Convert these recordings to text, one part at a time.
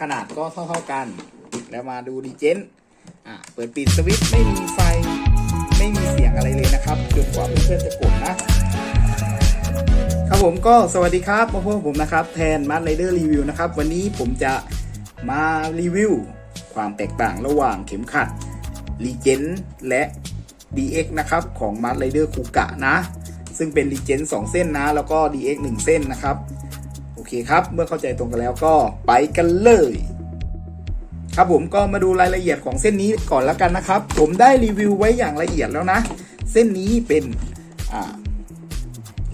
ขนาดก็เท่าๆกัน แล้วมาดูดีเจนอะเปิดปิดสวิตช์ไม่มีไฟ ไม่มีเสียงอะไรเลยนะครับจนกว่าเพื่อนๆจะกดนะครับผมก็สวัสดีครับมาพบผมนะครับแทนมาร์ r ไรเดอร์รีวิวนะครับ วันนี้ผมจะมารีวิว ความแตกต่างระหว่างเข็มขัด r e g e n และ DX นะครับ ของ m a r ไรเดอร์คูกะนะ ซึ่งเป็น r e g e n 2เส้นนะ แล้วก็ DX 1 เส้นนะครับ คครับ เมื่อเข้าใจตรงกันแล้วก็ไปกันเลย ครับผมก็มาดูรายละเอียดของเส้นนี้ก่อนแล้วกันนะครับ ผมได้รีวิวไว้อย่างละเอียดแล้วนะ เส้นนี้เป็น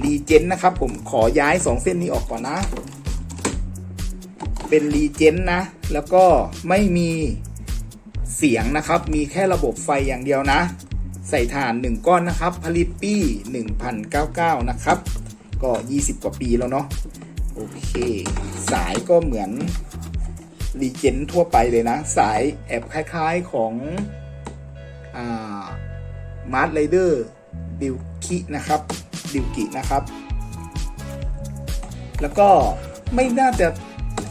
รีเจนนะครับ ผมขอย้าย 2 เส้นนี้ออกก่อนนะ เป็นรีเจนนะ แล้วก็ไม่มีเสียงนะครับ มีแค่ระบบไฟอย่างเดียวนะ ใส่ถ่าน 1 ก้อนนะครับ ผลิตปี 1099 นะครับ ก็ 20 กว่าปีแล้วเนาะ โอเค สายก็เหมือนรีเจนทั่วไปเลยนะ สายแอบคล้ายๆของมาร์ r ไรเดอร์ดิวคินะครับดิวกินะครับ แล้วก็ไม่น่าจะ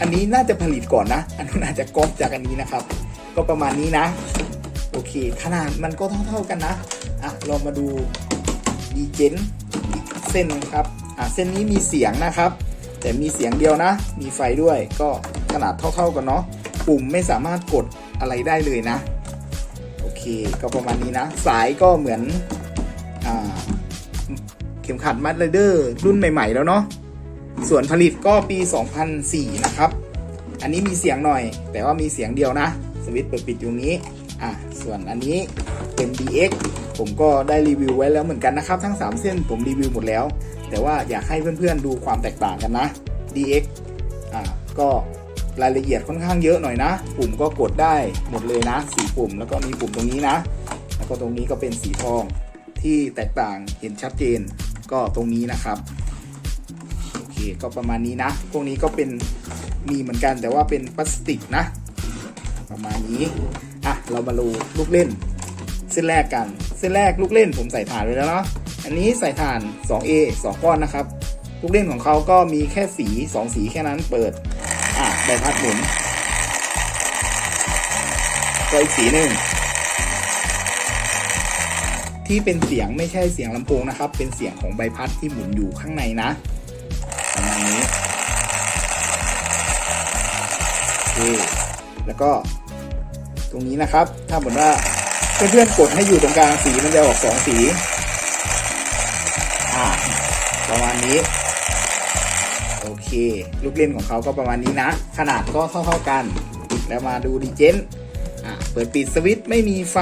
อันนี้น่าจะผลิตก่อนนะ อันนั้นอาจจะก๊อปจากอันนี้นะครับ ก็ประมาณนี้นะ โอเค ขนาดมันก็เท่าๆกันนะ อะเรามาดูดีเจนเส้นครับ อะเส้นนี้มีเสียงนะครับ แต่มีเสียงเดียวนะ มีไฟด้วยก็ขนาดเท่าๆกันเนาะปุ่มไม่สามารถกดอะไรได้เลยนะ โอเคก็ประมาณนี้นะ สายก็เหมือนอเข็มขัดมัดไรเดอร์รุ่นใหม่ ๆ แล้วเนาะส่วนผลิตก็ปี 2004 นะครับ อันนี้มีเสียงหน่อย แต่ว่ามีเสียงเดียวนะ สวิตช์เปิดปิดอยู่นี้ อะ ส่วนอันนี้เป็น DX ผมก็ได้รีวิวไว้แล้วเหมือนกันนะครับ ทั้ง 3 เส้นผมรีวิวหมดแล้ว แต่ว่าอยากให้เพื่อนๆดูความแตกต่างกันนะ DX อะก็รายละเอียดค่อนข้างเยอะหน่อยนะ ปุ่มก็กดได้หมดเลยนะสีปุ่มแล้วก็มีปุ่มตรงนี้นะ แล้วก็ตรงนี้ก็เป็นสีทองที่แตกต่างเห็นชัดเจนก็ตรงนี้นะครับโอเคก็ประมาณนี้นะ พวกนี้ก็เป็นมีเหมือนกันแต่ว่าเป็นพลาสติกนะ ประมาณนี้ อะเรามาดูลูกเล่น เส้นแรกกัน เส้นแรกลูกเล่นผมใส่ถ่านไว้แล้วเนาะอันนี้ใส่ถ่าน 2A 2 ก้อนนะครับ ลูกเล่นของเขาก็มีแค่สี 2 สีแค่นั้นเปิด อะใบพัดหมุนก็อีกสีหนึ่งที่เป็นเสียงไม่ใช่เสียงลำโพงนะครับ เป็นเสียงของใบพัดที่หมุนอยู่ข้างในนะประมาณนี้โอเคแล้วก็ ตรงนี้นะครับ ถ้าเหมือนว่าเพื่อนๆกดให้อยู่ตรงกลางสีมันจะออกสองสีอ่าประมาณนี้ โอเค ลูกเล่นของเขาก็ประมาณนี้นะ ขนาดก็เท่าๆกันแล้วมาดูดีเจนอ่าเปิดปิดสวิตช์ไม่มีไฟ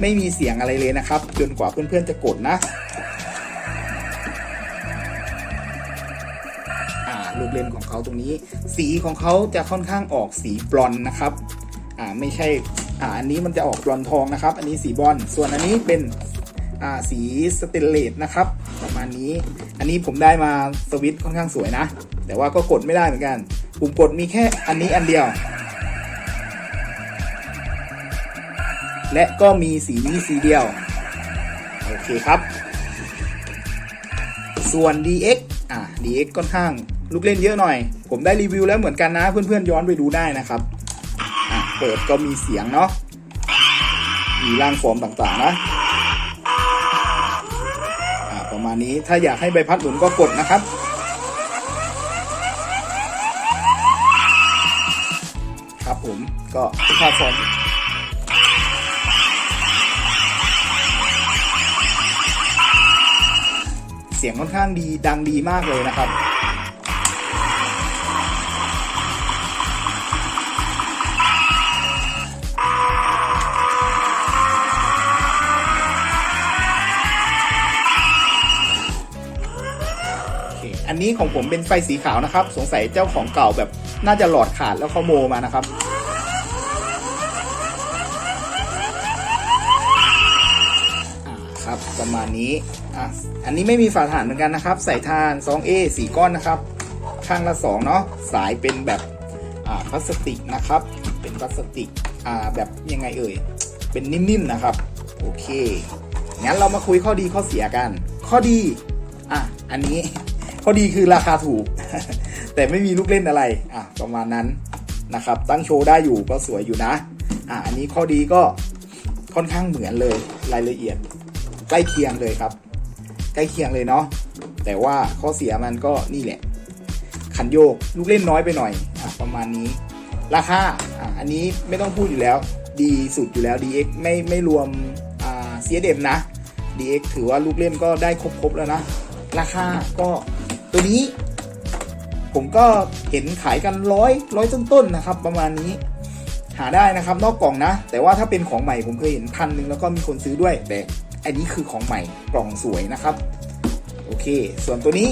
ไม่มีเสียงอะไรเลยนะครับ จนกว่าเพื่อนๆจะกดนะลูกเล่นของเขาตรงนี้ สีของเขาจะค่อนข้างออกสีบลอนนะครับ อ่าไม่ใช่อ่าอันนี้มันจะออกบลอนทองนะครับ อันนี้สีบอลส่วนอันนี้เป็นอ่าสีสเตนเลสนะครับประมาณนี้ อันนี้ผมได้มาสวิตค่อนข้างสวยนะ แต่ว่าก็กดไม่ได้เหมือนกัน ปุ่มกดมีแค่อันนี้อันเดียว และก็มีสีนี้สีเดียว โอเคครับ ส่วน DX อะ DX ค่อนข้างลูกเล่นเยอะหน่อย ผมได้รีวิวแล้วเหมือนกันนะ เพื่อนๆย้อนไปดูได้นะครับ เปิดก็มีเสียงเนาะ มีร่างฟอร์มต่างๆนะอะประมาณนี้ ถ้าอยากให้ใบพัดหมุนก็กดนะครับ ครับผม ก็ค่าฟอร์มเสียงค่อนข้างดีดังดีมากเลยนะครับ อันนี้ของผมเป็นไฟสีขาวนะครับ สงสัยเจ้าของเก่าแบบน่าจะหลอดขาดแล้วเขาโมมานะครับครับประมาณนี้อะอันนี้ไม่มีฝาถ่านเหมือนกันนะครับ ใส่ถ่าน 2A 4 ก้อนนะครับ ข้างละ 2 เนาะสายเป็นแบบอ่าพลาสติกนะครับ เป็นพลาสติกอ่าแบบยังไงเอ่ย เป็นนิ่มๆนะครับ โอเค งั้นเรามาคุยข้อดีข้อเสียกัน ข้อดี อะ อันนี้ ข้อดีคือราคาถูก แต่ไม่มีลูกเล่นอะไรอะประมาณนั้นนะครับ ตั้งโชว์ได้อยู่ก็สวยอยู่นะอะอันนี้ข้อดีก็ค่อนข้างเหมือนเลยรายละเอียด ใกล้เคียงเลยครับ ใกล้เคียงเลยเนาะแต่ว่าข้อเสียมันก็นี่แหละคันโยกลูกเล่นน้อยไปหน่อยอะประมาณนี้ ราคาอะอันนี้ไม่ต้องพูดอยู่แล้ว ดีสุดอยู่แล้ว DX ไม่ไม่รวมอ่า CSM นะ DX ถือว่าลูกเล่นก็ได้ครบๆแล้วนะ ราคาก็ ตัวนี้ ผมก็เห็นขายกันร้อยร้อยต้นๆนะครับ ประมาณนี้ หาได้นะครับ นอกกล่องนะ แต่ว่าถ้าเป็นของใหม่ผมเคยเห็นพันหนึ่งแล้วก็มีคนซื้อด้วย แต่อันนี้คือของใหม่กล่องสวยนะครับ โอเค ส่วนตัวนี้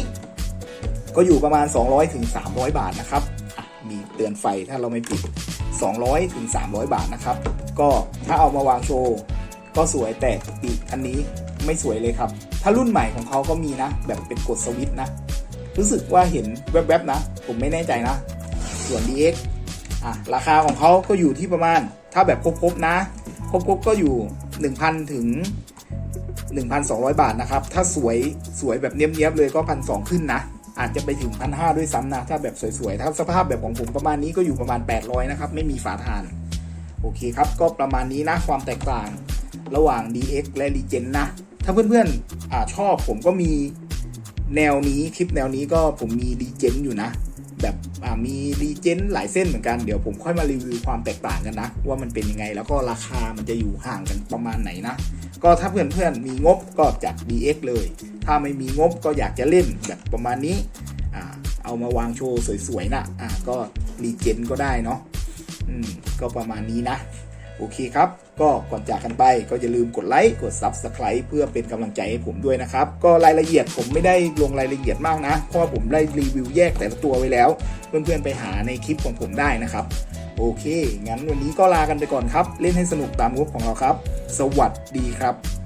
ก็อยู่ประมาณ 200ถึง300 บาทนะครับมีเตือนไฟถ้าเราไม่ปิด 200ถึง300 บาทนะครับ ก็ถ้าเอามาวางโชว์ก็สวยแต่ปีกอันนี้ไม่สวยเลยครับ ถ้ารุ่นใหม่ของเขาก็มีนะ แบบเป็นกดสวิตช์นะ รู้สึกว่าเห็นแวบๆนะ ผมไม่แน่ใจนะ ส่วน DX อะราคาของเขาก็อยู่ที่ประมาณ ถ้าแบบครบๆนะ ครบๆก็อยู่ 1,000 ถึง 1,200 บาทนะครับ ถ้าสวยสวยแบบเนี้ยบๆเลยก็พันสขึ้นนะ อาจจะไปถึงพันหด้วยซ้ำนะ ถ้าแบบสวยๆ ถ้าสภาพแบบของผมประมาณนี้ก็อยู่ประมาณ 800 นะครับ ไม่มีฝาทาน โอเคครับ ก็ประมาณนี้นะ ความแตกต่างระหว่าง DX และ Legend นะ ถ้าเพื่อนๆอชอบผมก็มี แนวนี้คลิปแนวนี้ก็ผมมี Legend อยู่นะ แบบอ่ามี Legend หลายเส้นเหมือนกันเดี๋ยวผมค่อยมารีวิวความแตกต่างกันนะ ว่ามันเป็นยังไงแล้วก็ราคามันจะอยู่ห่างกันประมาณไหนนะ ก็ถ้าเพื่อนๆมีงบก็จัด DX เลย ถ้าไม่มีงบก็อยากจะเล่นแบบประมาณนี้อ่าเอามาวางโชว์สวยๆนะอ่าก็รีเจนก็ได้เนาะอืมก็ประมาณนี้นะ โอเคครับ ก็ก่อนจากกันไปก็อย่าลืมกดไลค์กด Subscribe เพื่อเป็นกำลังใจให้ผมด้วยนะครับ ก็รายละเอียดผมไม่ได้ลงรายละเอียดมากนะ เพราะว่าผมได้รีวิวแยกแต่ละตัวไว้แล้ว เพื่อนๆไปหาในคลิปของผมได้นะครับ โอเค งั้นวันนี้ก็ลากันไปก่อนครับ เล่นให้สนุกตามงบของเราครับ สวัสดีครับ